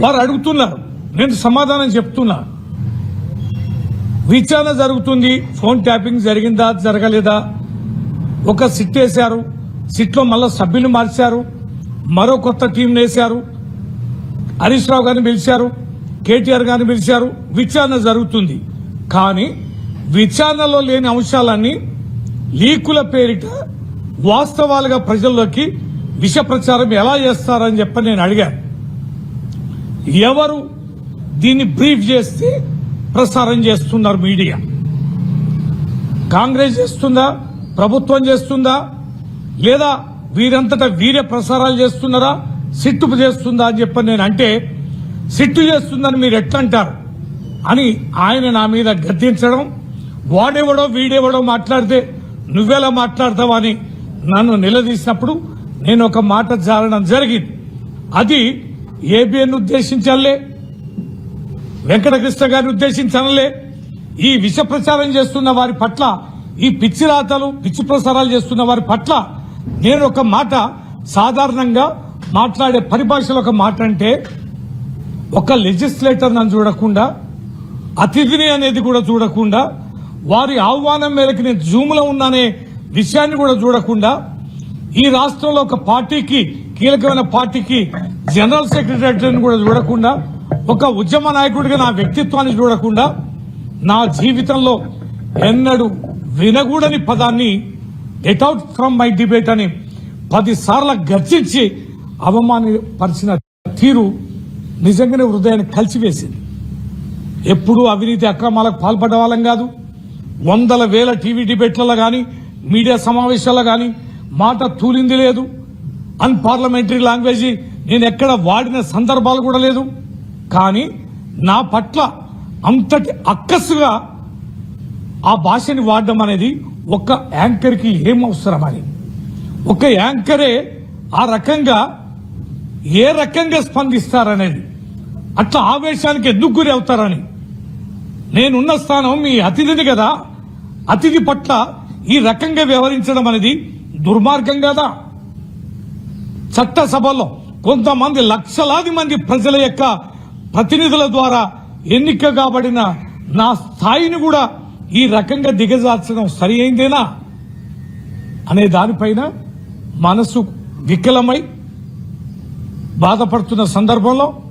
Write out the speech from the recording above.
వారు అడుగుతున్నారు. నేను సమాధానం చెప్తున్నా. విచారణ జరుగుతుంది. ఫోన్ ట్యాపింగ్ జరిగిందా జరగలేదా? ఒక సిట్ వేశారు. సిట్లో మళ్ళా సభ్యులు మార్చారు. మరో కొత్త టీంని వేశారు హరీష్ రావు గారిని పిలిచారు. కేటీఆర్ గారిని పిలిచారు. విచారణ జరుగుతుంది. కానీ విచారణలో లేని అంశాలన్నీ లీకుల పేరిట వాస్తవాలుగా ప్రజల్లోకి విష ప్రచారం ఎలా చేస్తారని చెప్పి నేను అడిగాను. ఎవరు దీన్ని బ్రీఫ్ చేస్తే ప్రసారం చేస్తున్నారు మీడియా? కాంగ్రెస్ చేస్తుందా? ప్రభుత్వం చేస్తుందా? లేదా వీరంతటా వీరే ప్రసారాలు చేస్తున్నారా? సిట్టు చేస్తుందా అని చెప్పని నేను అంటే సిట్టు చేస్తుందని మీరు ఎట్లా అంటారు అని ఆయన నా మీద గద్దించడం వాడెవడో వీడెవడో మాట్లాడితే నువ్వెలా మాట్లాడతావని నన్ను నిలదీసినప్పుడు నేను ఒక మాట జారడం జరిగింది. అది ఏబిఎన్ ఉద్దేశించాలే వెంకటకృష్ణ గారిని ఉద్దేశించనలే ఈ విష ప్రచారం చేస్తున్న వారి పట్ల ఈ పిచ్చి రాతలు పిచ్చి ప్రసారాలు చేస్తున్న వారి పట్ల నేను ఒక మాట సాధారణంగా మాట్లాడే పరిభాషలో ఒక మాట అంటే ఒక లెజిస్లేటర్ నన్ను చూడకుండా అతిథిని అనేది కూడా చూడకుండా వారి ఆహ్వానం మేరకు నేను జూమ్లో ఉన్నానే విషయాన్ని కూడా చూడకుండా ఈ రాష్ట్రంలో ఒక పార్టీకి కీలకమైన పార్టీకి జనరల్ సెక్రటరీని కూడా చూడకుండా ఒక ఉద్యమ నాయకుడిగా నా వ్యక్తిత్వాన్ని చూడకుండా నా జీవితంలో ఎన్నడూ వినగూడని పదాన్ని get out from my debate అని పదిసార్లు గర్జించి అవమానపరిచిన తీరు నిజంగానే హృదయాన్ని కలిసివేసింది. ఎప్పుడూ అవినీతి అక్రమాలకు పాల్పడ్డ వాళ్ళం కాదు. వందల వేల టీవీ డిబేట్లలో కానీ మీడియా సమావేశాల్లో కానీ మాట తూలింది లేదు. అన్ పార్లమెంటరీ లాంగ్వేజీ నేను ఎక్కడ వాడిన సందర్భాలు కూడా లేదు. కానీ నా పట్ల అంతటి అక్కసుగా ఆ భాషని వాడడం అనేది ఒక యాంకర్కి ఏం అవసరమని ఒక యాంకరే ఆ రకంగా ఏ రకంగా స్పందిస్తారనేది. అట్లా ఆవేశానికి ఎందుకు గురి అవుతారని. నేనున్న స్థానం మీ అతిథిని కదా. అతిథి పట్ల ఈ రకంగా వ్యవహరించడం అనేది దుర్మార్గం కదా? చట్టసభలో కొంతమంది లక్షలాది మంది ప్రజల యొక్క ప్రతినిధుల ద్వారా ఎన్నిక కాబడిన నా స్థాయిని కూడా ఈ రకంగా దిగజార్చడం సరి అయిందేనా? అనే దానిపైన మనసు వికలమై బాధపడుతున్న సందర్భంలో